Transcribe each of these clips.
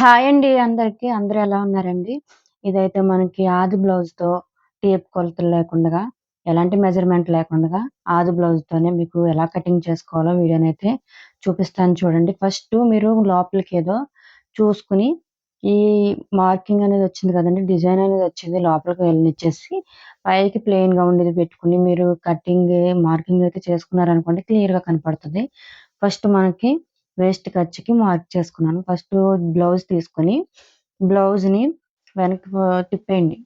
Hi అండి అందరికి. అందరూ ఎలా ఉన్నారండి? ఇదైతే మనకి ఆది బ్లౌజ్‌తో టేప్ కొలతలు లేకుండా ఎలాంటి మెజర్‌మెంట్ లేకుండా ఆది బ్లౌజ్‌తోనే మీకు ఎలా కటింగ్ చేసుకోవాలో వీడియోనైతే చూపిస్తాను చూడండి. ఫస్ట్ మీరు లోపలికి ఏదో చూసుకొని, ఈ మార్కింగ్ అనేది వచ్చింది కదండి డిజైన్ అనేది వచ్చింది లోపలికి వెళ్ళనిచ్చేసి, పైకి ప్లెయిన్‌గా ఉండేది పెట్టుకొని మీరు కటింగ్ మార్కింగ్ అయితే చేసుకున్నారనుకోండి క్లియర్‌గా కనపడుతుంది ఫస్ట్ మనకి వేస్ట్ ఖర్చుకి మార్క్ చేసుకున్నాను. ఫస్ట్ బ్లౌజ్ తీసుకొని, బ్లౌజ్‌ని వెనక్కి తిప్పేయండి.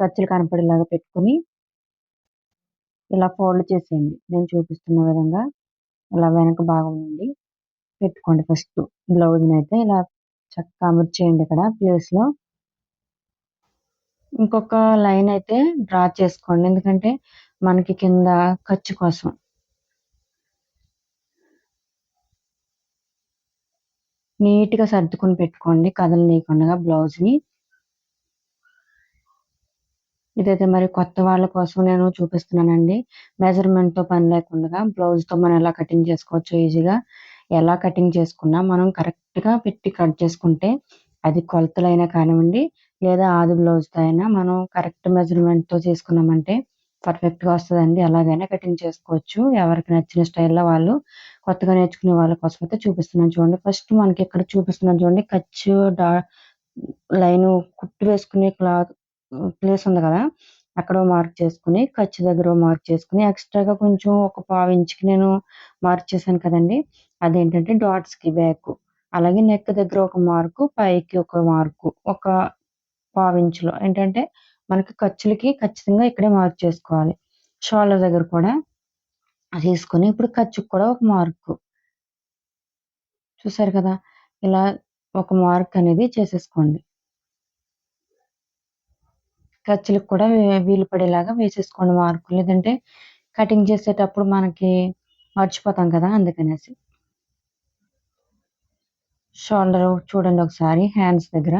ఖర్చులు కనపడేలాగా పెట్టుకొని ఇలా ఫోల్డ్ చేసేయండి. నేను చూపిస్తున్న విధంగా ఇలా వెనక భాగం నుండి పెట్టుకోండి ఫస్ట్. బ్లౌజ్ని అయితే ఇలా చక్కగా అమర్చేయండి ఇక్కడ ప్లేస్‌లో. ఇంకొక లైన్ అయితే డ్రా చేసుకోండి. ఎందుకంటే మనకి కింద ఖర్చు కోసం. నీట్‌గా సర్దుకొని పెట్టుకోండి కదలనీయకుండగా బ్లౌజ్‌ని. ఇదైతే మరి కొత్త వాళ్ళ కోసం నేను చూపిస్తున్నానండి. మెజర్‌మెంట్‌తో పని లేకుండగా బ్లౌజ్‌తో మనం ఎలా కటింగ్ చేసుకోవచ్చు ఈజీగా. ఎలా కటింగ్ చేసుకున్నా మనం కరెక్ట్‌గా పెట్టి కట్ చేసుకుంటే, అది కొలతలైనా కానివ్వండి, లేదా ఆది బ్లౌజ్‌తో అయినా మనం కరెక్ట్ మెజర్‌మెంట్‌తో చేసుకున్నామంటే పర్ఫెక్ట్‌గా వస్తుందండి అలాగైనా కటింగ్ చేసుకోవచ్చు. ఎవరికి నచ్చిన స్టైల్‌లో వాళ్ళు. కొత్తగా నేర్చుకునే వాళ్ళ కోసం అయితే చూపిస్తున్నాను చూడండి. ఫస్ట్ మనకి ఇక్కడ చూపిస్తున్నాను చూడండి ఖర్చు డా లైను కుట్టు వేసుకునే క్లాత్ ప్లేస్ ఉంది కదా! అక్కడ మార్క్ చేసుకుని ఖర్చు దగ్గర మార్క్ చేసుకుని ఎక్స్‌ట్రాగా కొంచెం ఒక పావించుకి నేను మార్క్ చేశాను కదండి అదేంటంటే డాట్స్‌కి బ్యాక్ అలాగే నెక్ దగ్గర ఒక మార్కు, పైకి ఒక మార్కు. ఒక పావించులో ఏంటంటే మనకి ఖర్చులకి ఖచ్చితంగా ఇక్కడే మార్క్ చేసుకోవాలి. షోల్డర్ దగ్గర కూడా తీసుకొని ఇప్పుడు ఖర్చుకు కూడా ఒక మార్కు. చూసారు కదా! ఇలా ఒక మార్క్ అనేది చేసేసుకోండి. ఖర్చులకు కూడా వీలు పడేలాగా వేసేసుకోండి మార్కు. లేదంటే కటింగ్ చేసేటప్పుడు మనకి మర్చిపోతాం కదా! అందుకనేసి. షోల్డర్ చూడండి ఒకసారి హ్యాండ్స్ దగ్గర.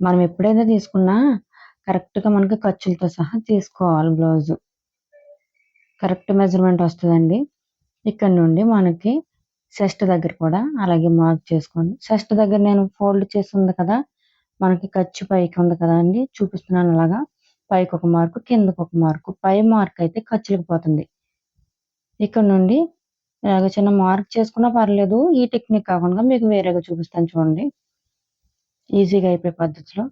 మనం ఎప్పుడైనా తీసుకున్నా కరెక్ట్‌గా మనకి ఖర్చులతో సహా తీసుకోవాలి బ్లౌజు. కరెక్ట్ మెజర్‌మెంట్ వస్తుందండి ఇక్కడ నుండి మనకి చెస్ట్ దగ్గర కూడా అలాగే మార్క్ చేసుకోండి. చెస్ట్ దగ్గర నేను ఫోల్డ్ చేసి ఉంది కదా! మనకి ఖర్చు పైకి ఉంది కదా అండి చూపిస్తున్నాను అలాగా. పైకి ఒక మార్కు, ఒక మార్కు. పై మార్క్ అయితే ఖర్చులకు పోతుంది. ఇక్కడ నుండి ఇలాగ చిన్న మార్క్ చేసుకున్నా పర్లేదు. ఈ టెక్నిక్ కాకుండా మీకు వేరేగా చూపిస్తాను చూడండి. ఈజీగా అయిపోయే పద్ధతిలో.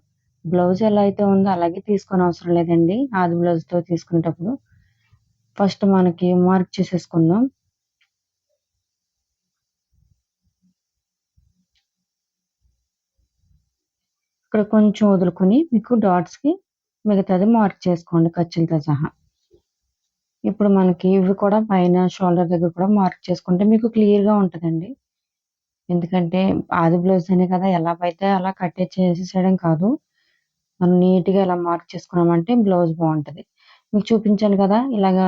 బ్లౌజ్ ఎలా అయితే ఉందో అలాగే తీసుకోనవసరం లేదండి. ఆది బ్లౌజ్‌తో తీసుకునేటప్పుడు. ఫస్ట్ మనకి మార్క్ చేసేసుకుందాం. ఇక్కడ కొంచెం వదులుకొని మీకు డాట్స్‌కి మిగతాది మార్క్ చేసుకోండి ఖర్చులతో సహా. ఇప్పుడు మనకి ఇవి కూడా పైన షోల్డర్ దగ్గర కూడా మార్క్ చేసుకుంటే మీకు క్లియర్‌గా ఉంటుందండి ఎందుకంటే ఆది బ్లౌజ్ అనే కదా! ఎలా పడితే అలా కట్ చేసేసేయడం కాదు. మనం నీట్‌గా ఇలా మార్క్ చేసుకున్నామంటే బ్లౌజ్ బాగుంటుంది మీకు చూపించాను కదా! ఇలాగా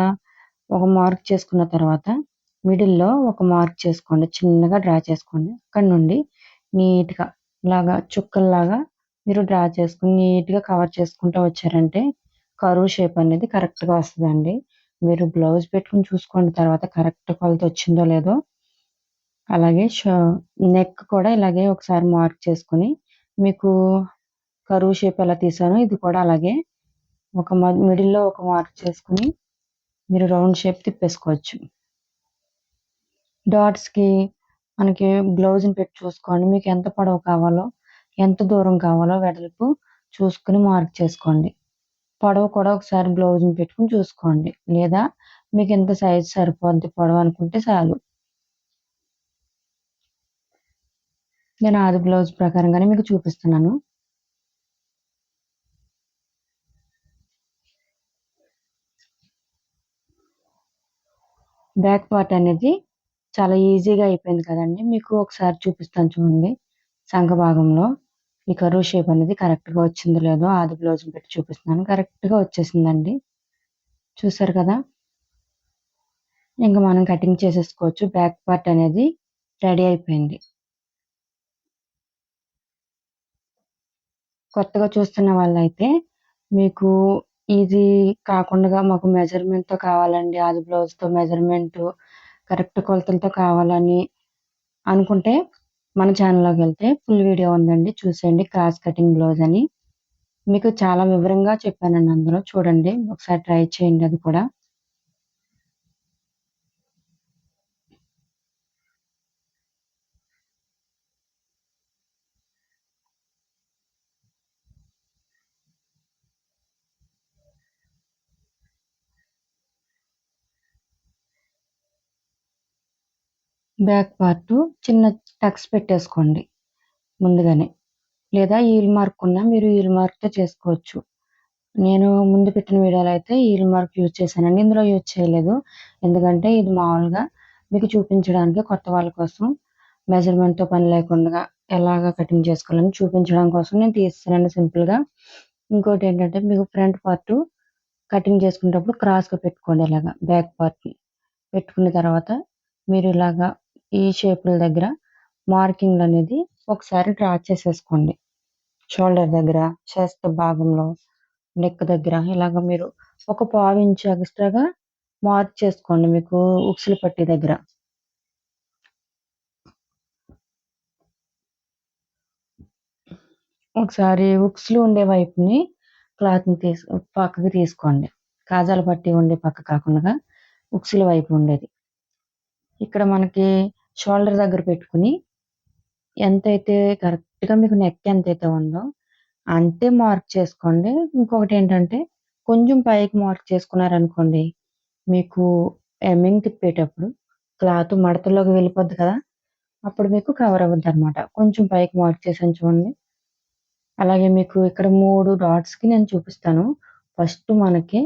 ఒక మార్క్ చేసుకున్న తర్వాత మిడిల్‌లో ఒక మార్క్ చేసుకోండి. చిన్నగా డ్రా చేసుకోండి. అక్కడ నుండి నీట్‌గా ఇలాగా చుక్కల్లాగా మీరు డ్రా చేసుకొని నీట్‌గా కవర్ చేసుకుంటూ వచ్చారంటే కరువు షేప్ అనేది కరెక్ట్‌గా వస్తుందండి మీరు బ్లౌజ్ పెట్టుకొని చూసుకోండి తర్వాత కరెక్ట్ కొలత వచ్చిందో లేదో. అలాగే షో నెక్ కూడా ఇలాగే ఒకసారి మార్క్ చేసుకొని, మీకు కరువు షేప్ ఎలా తీసానో ఇది కూడా అలాగే ఒక మ మిడిల్‌లో ఒక మార్క్ చేసుకొని, మీరు రౌండ్ షేప్ తిప్పేసుకోవచ్చు. డాట్స్‌కి మనకి బ్లౌజ్‌ని పెట్టి చూసుకోండి. మీకు ఎంత పొడవు కావాలో, ఎంత దూరం కావాలో వెడల్పు చూసుకుని మార్క్ చేసుకోండి. పొడవు కూడా ఒకసారి బ్లౌజ్‌ని పెట్టుకుని చూసుకోండి. లేదా మీకు ఎంత సైజ్ సరిపోద్ది పొడవు అనుకుంటే చాలు. నేను ఆది బ్లౌజ్ ప్రకారంగానే మీకు చూపిస్తున్నాను. బ్యాక్ పార్ట్ అనేది చాలా ఈజీగా అయిపోయింది కదండి మీకు ఒకసారి చూపిస్తాను చూడండి. సంఘ భాగంలో ఈ కరువు షేప్ అనేది కరెక్ట్‌గా వచ్చిందో లేదో ఆది బ్లౌజ్‌ని పెట్టి చూపిస్తున్నాను. కరెక్ట్‌గా వచ్చేసిందండి. చూసారు కదా! ఇంక మనం కటింగ్ చేసేసుకోవచ్చు. బ్యాక్ పార్ట్ అనేది రెడీ అయిపోయింది. కొత్తగా చూస్తున్న వాళ్ళైతే మీకు ఇది కాకుండా మాకు మెజర్‌మెంట్‌తో కావాలండి. ఆది బ్లౌజ్‌తో మెజర్‌మెంటు కరెక్ట్ కొలతలతో కావాలని అనుకుంటే మన ఛానల్లోకి వెళ్తే ఫుల్ వీడియో ఉందండి. చూసేయండి క్రాస్ కటింగ్ బ్లౌజ్ అని. మీకు చాలా వివరంగా చెప్పానండి అందులో చూడండి. ఒకసారి ట్రై చేయండి అది కూడా. బ్యాక్ పార్ట్ చిన్న టక్స్ పెట్టేసుకోండి ముందుగానే. లేదా ఈల్ మార్క్ ఉన్నా మీరు ఈల్ మార్క్తో చేసుకోవచ్చు. నేను ముందు పెట్టిన వీడియోలో అయితే ఈల్ మార్క్ యూజ్ చేశానండి. ఇందులో యూజ్ చేయలేదు. ఎందుకంటే ఇది మామూలుగా మీకు చూపించడానికి కొత్త వాళ్ళ కోసం మెజర్మెంట్తో పని లేకుండా ఎలాగ కటింగ్ చేసుకోవాలని చూపించడం కోసం నేను తీస్తున్నాను సింపుల్గా ఇంకోటి ఏంటంటే మీకు ఫ్రంట్ పార్ట్ కటింగ్ చేసుకునేటప్పుడు క్రాస్గా పెట్టుకోండి ఇలాగా బ్యాక్ పార్ట్ని పెట్టుకున్న తర్వాత మీరు ఇలాగా ఈ షేపుల దగ్గర మార్కింగ్ అనేది ఒకసారి డ్రా చేసేసుకోండి. షోల్డర్ దగ్గర చెస్ట్ భాగంలో నెక్ దగ్గర ఇలాగ మీరు ఒక పావు ఇంచు ఎక్స్ట్రాగా మార్క్ చేసుకోండి మీకు ఉక్సులు పట్టి దగ్గర. ఒకసారి ఉక్స్లు ఉండే వైపుని క్లాత్ని తీసు పక్కకి తీసుకోండి. కాజాల పట్టి ఉండే పక్క కాకుండా ఉక్సుల వైపు ఉండేది. ఇక్కడ మనకి షోల్డర్ దగ్గర పెట్టుకుని ఎంతైతే కరెక్ట్గా మీకు నెక్ ఎంతైతే ఉందో అంతే మార్క్ చేసుకోండి. ఇంకొకటి ఏంటంటే కొంచెం పైకి మార్క్ చేసుకున్నారనుకోండి మీకు ఎమ్మింగ్ తిప్పేటప్పుడు క్లాత్ మడతలోకి వెళ్ళిపోద్ది కదా అప్పుడు మీకు కవర్ అవ్వద్ది అనమాట కొంచెం పైకి మార్క్ చేసాను చూడండి. అలాగే మీకు ఇక్కడ మూడు డాట్స్కి నేను చూపిస్తాను. ఫస్ట్ మనకి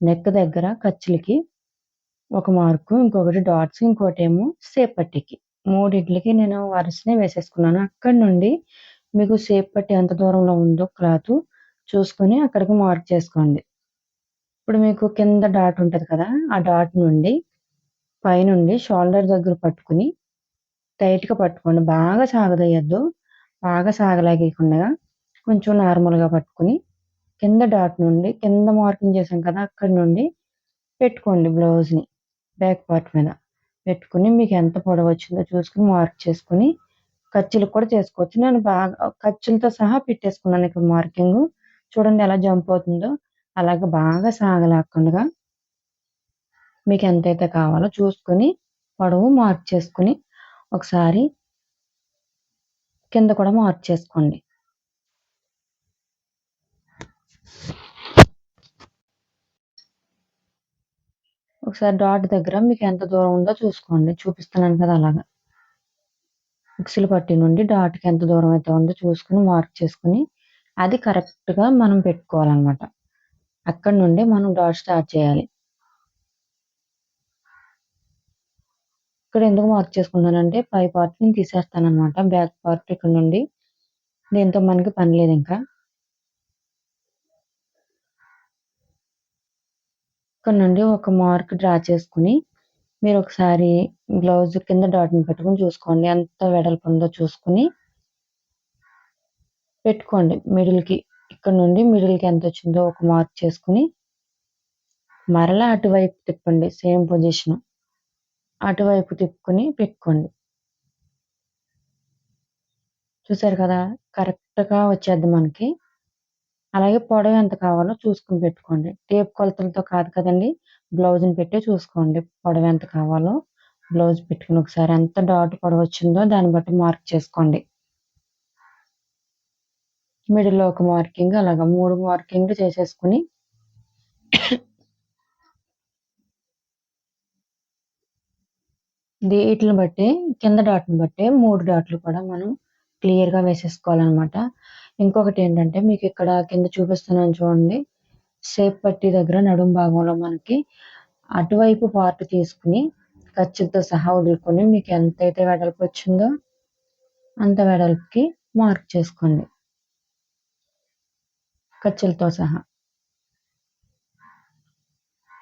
నెక్ దగ్గర ఖర్చులకి ఒక మార్కు ఇంకొకటి డాట్స్ ఇంకోటి ఏమో సేపట్టికి మూడింటికి నేను వరుసనే వేసేసుకున్నాను. అక్కడి నుండి మీకు సేప్ పట్టి ఎంత దూరంలో ఉందో క్లాత్ చూసుకొని అక్కడికి మార్క్ చేసుకోండి. ఇప్పుడు మీకు కింద డాట్ ఉంటుంది కదా ఆ డాట్ నుండి పైనుండి షోల్డర్ దగ్గర పట్టుకుని టైట్గా పట్టుకోండి. బాగా సాగదయ్యద్దు బాగా సాగలాగేయకుండా కొంచెం నార్మల్గా పట్టుకుని కింద డాట్ నుండి కింద మార్కింగ్ చేసాం కదా అక్కడ నుండి పెట్టుకోండి బ్లౌజ్ని. బ్యాక్ పార్ట్ మీద పెట్టుకుని మీకు ఎంత పొడవు వచ్చిందో చూసుకుని మార్క్ చేసుకుని ఖర్చులు కూడా చేసుకోవచ్చు. నేను బాగా ఖర్చులతో సహా పెట్టేసుకున్నాను ఇక్కడ మార్కింగ్. చూడండి ఎలా జంప్ అవుతుందో. అలాగే బాగా సాగలేకుండా మీకు ఎంతైతే కావాలో చూసుకొని పొడవు మార్క్ చేసుకుని ఒకసారి కింద కూడా మార్క్ చేసుకోండి. ఒకసారి డాట్ దగ్గర మీకు ఎంత దూరం ఉందో చూసుకోండి. చూపిస్తున్నాను కదా అలాగా. ఉక్సులు పట్టి నుండి డాట్కి ఎంత దూరం అయితే ఉందో చూసుకుని మార్క్ చేసుకుని అది కరెక్ట్గా మనం పెట్టుకోవాలన్నమాట. అక్కడ నుండి మనం డాట్ స్టార్ట్ చేయాలి. ఇక్కడ ఎందుకు మార్క్ చేసుకున్నానంటే పై పార్ట్ నేను తీసేస్తాను అనమాట బ్యాక్ పార్ట్ ఇక్కడ నుండి. దీంతో మనకి పని లేదు ఇంకా. ఇక్కడ నుండి ఒక మార్క్ డ్రా చేసుకుని మీరు ఒకసారి బ్లౌజ్ కింద డాట్ని పెట్టుకుని చూసుకోండి. ఎంత వెడల్పు ఉందో చూసుకుని పెట్టుకోండి. మిడిల్కి ఇక్కడ నుండి మిడిల్కి ఎంత వచ్చిందో ఒక మార్క్ చేసుకుని మరలా అటువైపు తిప్పండి. Same position. అటువైపు తిప్పుకొని పెట్టుకోండి. చూసారు కదా? కరెక్ట్గా వచ్చేద్ది మనకి. అలాగే పొడవు ఎంత కావాలో చూసుకుని పెట్టుకోండి. టేప్ కొలతలతో కాదు కదండి. బ్లౌజ్ని పెట్టి చూసుకోండి. పొడవు ఎంత కావాలో బ్లౌజ్ పెట్టుకుని ఒకసారి ఎంత డాట్ పొడవు వచ్చిందో దాన్ని బట్టి మార్క్ చేసుకోండి. మిడిల్లో ఒక మార్కింగ్ అలాగా మూడు మార్కింగ్లు చేసేసుకుని వీటిని బట్టి కింద డాట్ని బట్టి మూడు డాట్లు కూడా మనం క్లియర్గా వేసేసుకోవాలన్నమాట. ఇంకొకటి ఏంటంటే మీకు ఇక్కడ కింద చూపిస్తున్నాను చూడండి. షేప్ పట్టి దగ్గర నడుం భాగంలో మనకి అటువైపు పార్ట్ తీసుకుని ఖర్చులతో సహా వదులుకొని మీకు ఎంతైతే వెడల్పు వచ్చిందో అంత వెడల్పుకి మార్క్ చేసుకోండి. ఖర్చులతో సహా.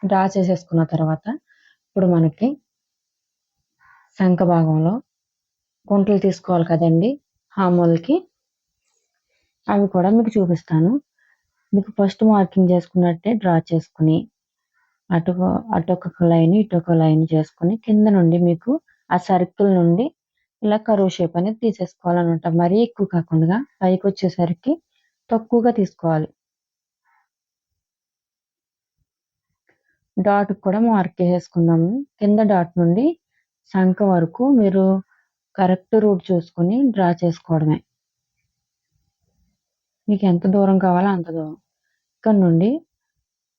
డ్రా చేసేసుకున్న తర్వాత ఇప్పుడు మనకి శంఖ భాగంలో గుంటలు తీసుకోవాలి కదండి. హామోల్కి అవి కూడా మీకు చూపిస్తాను. మీకు ఫస్ట్ మార్కింగ్ చేసుకున్నట్టే డ్రా చేసుకుని అటు అటొక లైన్ ఇటొక లైన్ చేసుకొని కింద నుండి మీకు ఆ సర్కిల్ నుండి ఇలా కరువు షేప్ అనేది తీసేసుకోవాలన్నమాట. మరీ ఎక్కువ కాకుండా పైకి వచ్చేసరికి తక్కువగా తీసుకోవాలి. డాట్ కూడా మార్క్ చేసుకుందాము కింద డాట్ నుండి శంఖ వరకు మీరు కరెక్ట్ రూట్ చూసుకొని డ్రా చేసుకోవడమే. మీకు ఎంత దూరం కావాలో అంత దూరం. ఇక్కడ నుండి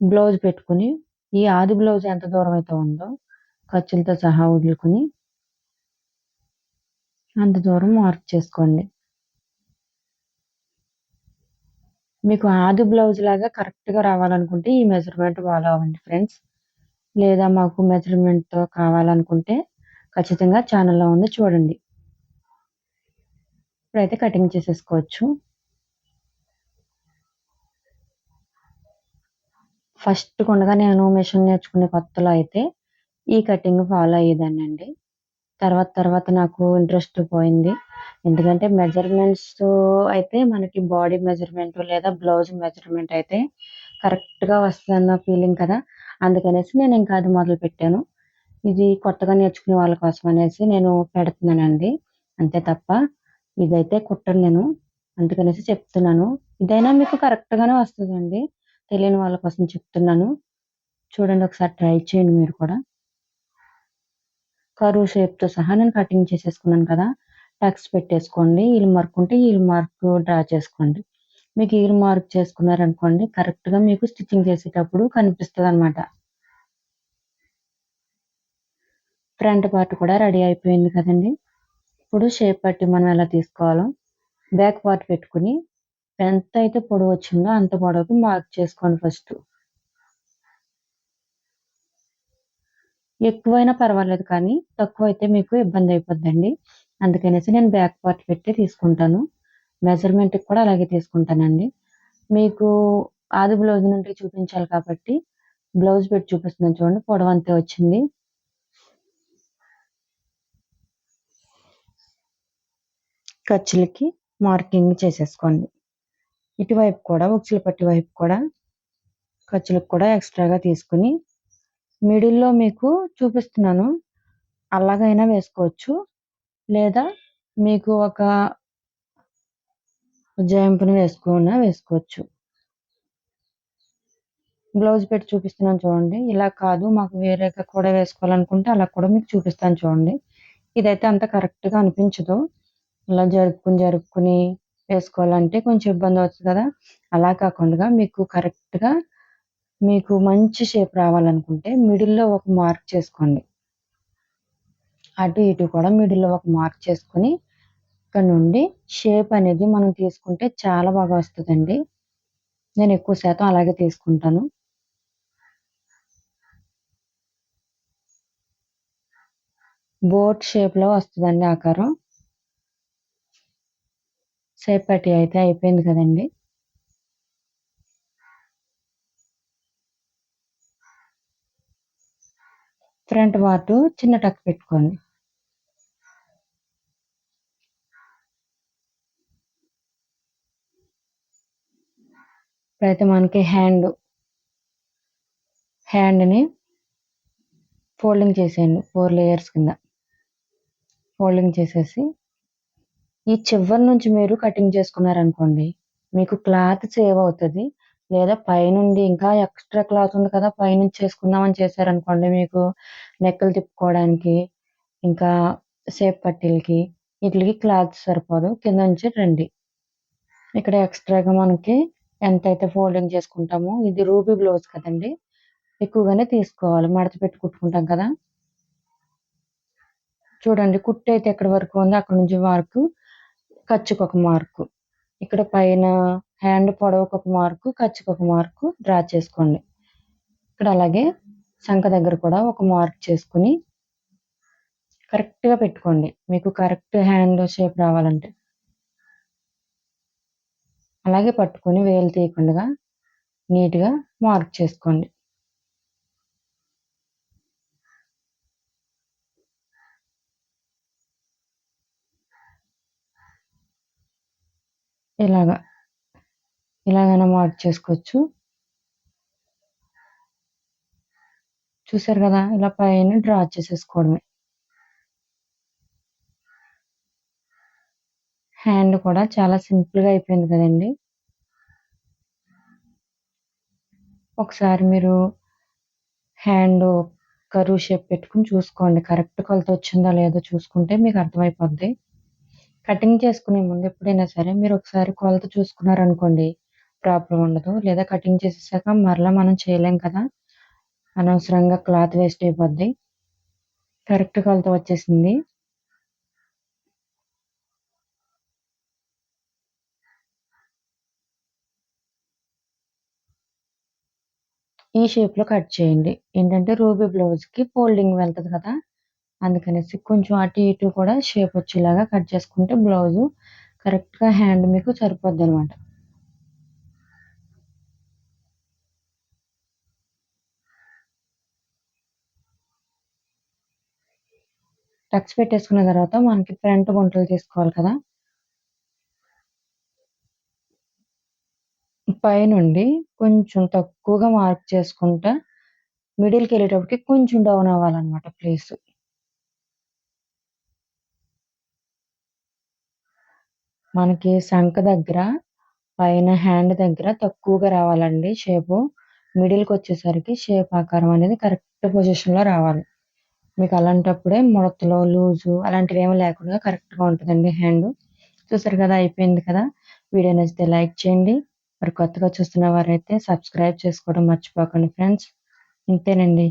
బ్లౌజ్ పెట్టుకుని ఈ ఆది బ్లౌజ్ ఎంత దూరం అయితే ఉందో ఖర్చులతో సహా వదులుకుని అంత దూరం మార్క్ చేసుకోండి. మీకు ఆది బ్లౌజ్ లాగా కరెక్ట్గా రావాలనుకుంటే ఈ మెజర్మెంట్ ఫాలో అవ్వండి ఫ్రెండ్స్. లేదా మాకు మెజర్మెంట్తో కావాలనుకుంటే ఖచ్చితంగా ఛానల్లో ఉంది చూడండి. ఇప్పుడైతే కటింగ్ చేసేసుకోవచ్చు. ఫస్ట్ కొండగా నేను మిషన్ నేర్చుకునే కొత్తలో అయితే ఈ కటింగ్ ఫాలో అయ్యేదాన్ని అండి తర్వాత తర్వాత నాకు ఇంట్రెస్ట్ పోయింది. ఎందుకంటే మెజర్మెంట్స్ అయితే మనకి బాడీ మెజర్మెంట్ లేదా బ్లౌజ్ మెజర్మెంట్ అయితే కరెక్ట్గా వస్తుందన్న ఫీలింగ్ కదా. అందుకనేసి నేను ఇంకా అది మొదలు పెట్టాను ఇది కొత్తగా నేర్చుకునే వాళ్ళ కోసం అనేసి నేను పెడుతున్నానండి. అంతే తప్ప ఇదైతే కుట్టను నేను. అందుకనేసి చెప్తున్నాను. ఇదైనా మీకు కరెక్ట్గానే వస్తుందండి. తెలియని వాళ్ళ కోసం చెప్తున్నాను. చూడండి ఒకసారి ట్రై చేయండి మీరు కూడా. కరువు షేప్తో సహా నేను కటింగ్ చేసేసుకున్నాను కదా. టక్స్ పెట్టేసుకోండి. ఈల్ మార్క్ ఉంటే ఈల్ మార్క్ డ్రా చేసుకోండి. మీకు ఈల్ మార్క్ చేసుకున్నారనుకోండి కరెక్ట్గా మీకు స్టిచ్చింగ్ చేసేటప్పుడు కనిపిస్తుంది అనమాట ఫ్రంట్ పార్ట్ కూడా రెడీ అయిపోయింది కదండి. ఇప్పుడు షేప్ పట్టి మనం ఎలా తీసుకోవాలో బ్యాక్ పార్ట్ పెట్టుకుని ఎంత అయితే పొడవు వచ్చిందో అంత పొడవుకి మార్క్ చేసుకోండి ఫస్ట్ ఎక్కువైనా పర్వాలేదు కానీ తక్కువ అయితే మీకు ఇబ్బంది అయిపోద్దండి. అందుకనేసి నేను బ్యాక్ పార్ట్ పెట్టి తీసుకుంటాను. మెజర్మెంట్కి కూడా అలాగే తీసుకుంటానండి. మీకు ఆది బ్లౌజ్ నుండి చూపించాలి కాబట్టి బ్లౌజ్ పెట్టి చూపిస్తున్నాను చూడండి పొడవు అంతే వచ్చింది. ఖర్చులకి మార్కింగ్ చేసేసుకోండి. ఇటువైపు కూడా ఉక్సుల పట్టి వైపు కూడా ఖర్చులకు కూడా ఎక్స్ట్రాగా తీసుకుని మిడిల్లో మీకు చూపిస్తున్నాను. అలాగైనా వేసుకోవచ్చు. లేదా మీకు ఒక జంపుని వేసుకున్నా వేసుకోవచ్చు. బ్లౌజ్ పెట్టి చూపిస్తున్నాను చూడండి. ఇలా కాదు మాకు వేరేగా కూడా వేసుకోవాలనుకుంటే అలా కూడా మీకు చూపిస్తాను చూడండి. ఇదైతే అంత కరెక్ట్గా అనిపించదు. ఇలా జరుపుకుని జరుపుకుని వేసుకోవాలంటే కొంచెం ఇబ్బంది అవుతుంది కదా. అలా కాకుండా మీకు కరెక్ట్గా మీకు మంచి షేప్ రావాలనుకుంటే మిడిల్లో ఒక మార్క్ చేసుకోండి. అటు ఇటు కూడా మిడిల్లో ఒక మార్క్ చేసుకొని ఇక్కడ నుండి షేప్ అనేది మనం తీసుకుంటే చాలా బాగా వస్తుందండి. నేను ఎక్కువ శాతం అలాగే తీసుకుంటాను. బోట్ షేప్లో వస్తుందండి ఆకారం. సేపటి అయితే అయిపోయింది కదండి. ఫ్రంట్ వాటు చిన్న టక్ పెట్టుకోండి. ఇప్పుడైతే మనకి హ్యాండ్ హ్యాండ్ని ఫోల్డింగ్ చేసేయండి. ఫోర్ లేయర్స్ కింద. ఫోల్డింగ్ చేసేసి ఈ చివరి నుంచి మీరు కటింగ్ చేసుకున్నారనుకోండి మీకు క్లాత్ సేవ్ అవుతుంది. లేదా పైనుండి ఇంకా ఎక్స్ట్రా క్లాత్ ఉంది కదా పైనుంచి చేసుకుందామని చేశారనుకోండి మీకు నెక్కలు తిప్పుకోవడానికి ఇంకా సేప్ పట్టీలకి వీటికి క్లాత్ సరిపోదు. కింద నుంచి రండి. ఇక్కడ ఎక్స్ట్రాగా మనకి ఎంత అయితే ఫోల్డింగ్ చేసుకుంటామో ఇది రూబీ బ్లౌజ్ కదండి. ఎక్కువగానే తీసుకోవాలి. మడత పెట్టి కుట్టుకుంటాం కదా. చూడండి కుట్టు అయితే ఎక్కడి వరకు ఉందో అక్కడ నుంచి వరకు ఖర్చుకు ఒక మార్కు. ఇక్కడ పైన హ్యాండ్ పొడవుకు ఒక మార్కు ఖర్చుకు ఒక మార్కు డ్రా చేసుకోండి. ఇక్కడ అలాగే శంఖ దగ్గర కూడా ఒక మార్క్ చేసుకుని కరెక్ట్గా పెట్టుకోండి. మీకు కరెక్ట్ హ్యాండ్ షేప్ రావాలంటే. అలాగే పట్టుకొని వేలు తీయకుండా నీట్గా మార్క్ చేసుకోండి. ఇలాగా ఇలాగైనా మార్క్ చేసుకోవచ్చు. చూసారు కదా ఇలా పైన డ్రా చేసేసుకోవడమే. హ్యాండ్ కూడా చాలా సింపుల్గా అయిపోయింది కదండి. ఒకసారి మీరు హ్యాండ్ కరువు షేప్ పెట్టుకుని చూసుకోండి. కరెక్ట్ కొలత వచ్చిందో లేదో చూసుకుంటే మీకు అర్థమైపోద్ది. కటింగ్ చేసుకునే ముందు ఎప్పుడైనా సరే మీరు ఒకసారి కొలత చూసుకున్నారనుకోండి ప్రాబ్లం ఉండదు. లేదా కటింగ్ చేసేసాక మరలా మనం చేయలేం కదా అనవసరంగా క్లాత్ వేస్ట్ అయిపోద్ది. కరెక్ట్ కొలత వచ్చేసింది. ఈ షేప్లో కట్ చేయండి. ఏంటంటే రూబీ బ్లౌజ్కి ఫోల్డింగ్ వెళ్తుంది కదా. అందుకనేసి కొంచెం అటు ఇటు కూడా షేప్ వచ్చేలాగా కట్ చేసుకుంటే బ్లౌజు కరెక్ట్గా హ్యాండ్ మీకు సరిపోద్ది అనమాట టక్స్ పెట్టేసుకున్న తర్వాత మనకి ఫ్రంట్ గుంటలు తీసుకోవాలి కదా. పైనుండి కొంచెం తక్కువగా మార్క్ చేసుకుంటా మిడిల్కి వెళ్ళేటప్పటికి కొంచెం డౌన్ అవ్వాలన్నమాట ప్లేస్. మనకి శంఖ దగ్గర పైన హ్యాండ్ దగ్గర తక్కువగా రావాలండి షేపు. మిడిల్కి వచ్చేసరికి షేప్ ఆకారం అనేది కరెక్ట్ పొజిషన్లో రావాలి. మీకు అలాంటప్పుడే ముడతలు లూజు అలాంటివి ఏమీ లేకుండా కరెక్ట్గా ఉంటుందండి హ్యాండ్. చూసారు కదా అయిపోయింది కదా. వీడియో నచ్చితే లైక్ చేయండి. మరి కొత్తగా చూస్తున్న వారైతే సబ్స్క్రైబ్ చేసుకోవడం మర్చిపోకండి ఫ్రెండ్స్. ఇంతేనండి.